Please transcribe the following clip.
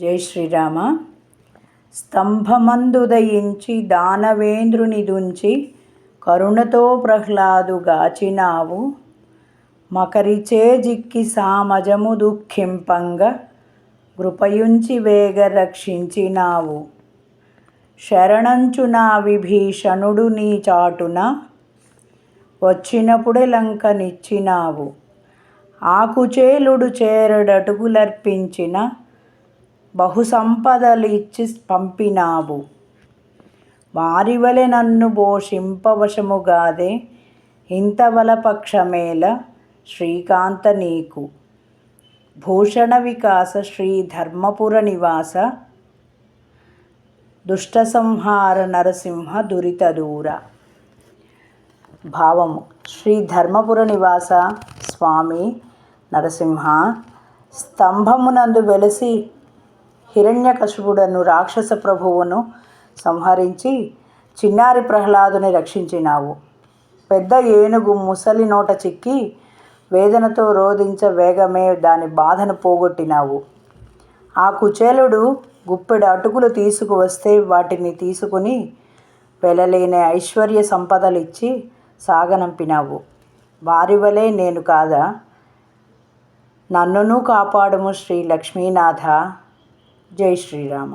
జై శ్రీరామ. స్తంభమందుదయించి దానవేంద్రుని దుంచి కరుణతో ప్రహ్లాదు గాచినావు. మకరిచే జిక్కి సామజము దుఃఖింపంగ కృపయుంచి వేగ రక్షించినావు. శరణంచు నా విభీషణుడు నీ చాటున వచ్చినప్పుడే లంకనిచ్చినావు. ఆకుచేలుడు చేరడటుకులర్పించిన బహుసంపదలు ఇచ్చి పంపినావు. వారివలె నన్ను పోషింపవశముగాదే ఇంతవల పక్షమేల శ్రీకాంత నీకు. భూషణ వికాస శ్రీ ధర్మపుర నివాస దుష్ట సంహార నరసింహ దురిత దూర. భావము. శ్రీ ధర్మపుర నివాస స్వామి నరసింహ స్తంభమునందు వెలసి హిరణ్యకశిపుడను రాక్షస ప్రభువును సంహరించి చిన్నారి ప్రహ్లాదుని రక్షించినావు. పెద్ద ఏనుగు ముసలి నోట చిక్కి వేదనతో రోధించ వేగమే దాని బాధను పోగొట్టినావు. ఆ కుచేలుడు గుప్పెడు అటుకులు తీసుకువస్తే వాటిని తీసుకుని వెళ్ళలేని ఐశ్వర్య సంపదలు ఇచ్చి సాగనంపినావు. వారి వలె నేను కాదా? నన్నును కాపాడము శ్రీ లక్ష్మీనాథ. జై శ్రీరామ